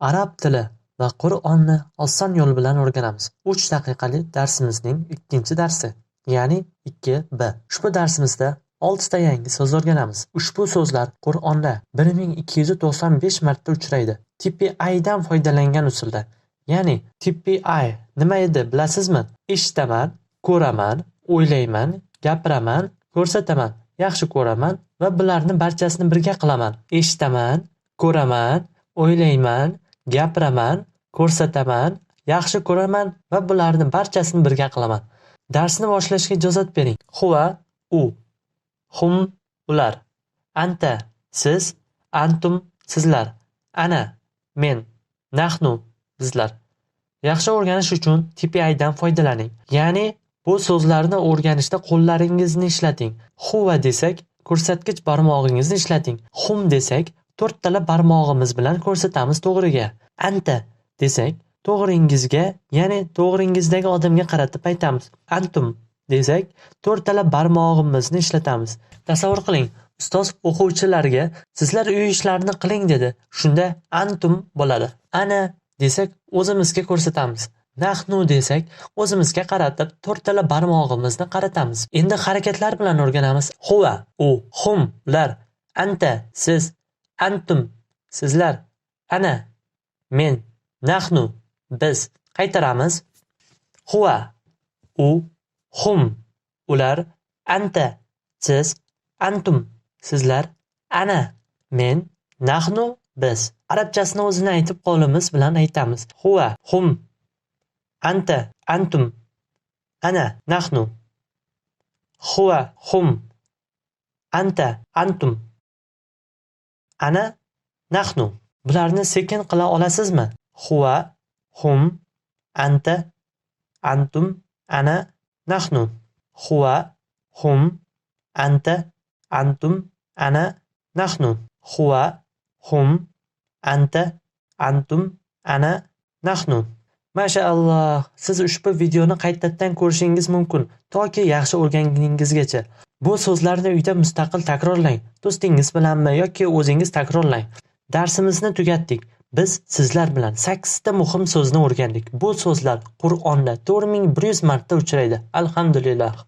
Arab tili va Qur'onni oson yo'l bilan o'rganamiz. Uch daqiqali darsimizning ikkinchi darsi, ya'ni 2b. Ushbu darsimizda oltita yangi so'z o'rganamiz. Ushbu so'zlar Qur'onda 1295 marta uchraydi. TPI dan foydalangan usulda. Ya'ni TPI nima edi bilasizmi? Eshitaman, ko'raman, o'ylayman, gapiraman, ko'rsataman, yaxshi ko'raman va bularni barchasini birga qilaman. Eshitaman, ko'raman, o'ylayman, gapiraman, ko'rsataman, yaxshi ko'raman va bularni barchasini birga qilaman. Darsni boshlashga ijozat bering. Huva u, hum ular, anta siz, antum sizlar, ana men, nahnu bizlar. Yaxshi o'rganish uchun TPI dan foydalaning. Ya'ni bu so'zlarni o'rganishda qo'llaringizni ishlating. Huva desak, ko'rsatkich barmog'ingizni ishlating. Hum desak, to'rttala barmog'imiz bilan ko'rsatamiz to'g'riga. Anta desak, to'g'ringizga, ya'ni to'g'ringizdagi odamga qaratib aytamiz. Antum desak, to'rttala barmog'imizni ishlatamiz. Tasavvur qiling, ustoz o'quvchilarga sizlar uy ishlarini qiling dedi. Shunda antum bo'ladi. Ana desak, o'zimizga ko'rsatamiz. Nahnu desak, o'zimizga qaratib to'rttala barmog'imizni qaratamiz. Endi harakatlar bilan o'rganamiz. Huva u, hum ular, anta siz, antum sizlar, ana men, nahnu biz. Qaytaramiz. Huva u, hum ular, anta siz, antum sizlar, ana men, nahnu biz. Arabchasini o'zini aytib qo'limiz bilan aytamiz. Huva hum anta antum ana nahnu huva hum anta antum ana nahnu bularni sekin qila olasizmi? Huva hum anta antum ana nahnu huva hum anta antum ana nahnu huva hum anta antum ana nahnu Mashaalloh, siz ushbu videoni qaytadan ko'rishingiz mumkin, toki yaxshi o'rganganingizgacha. Bu so'zlarni uyda mustaqil takrorlang. Do'stingiz bilanmi yoki o'zingiz takrorlang. Darsimizni tugatdik. Biz sizlar bilan 8 ta muhim so'zni o'rgandik. Bu so'zlar Qur'onda 4100 marta uchraydi. Alhamdulillah.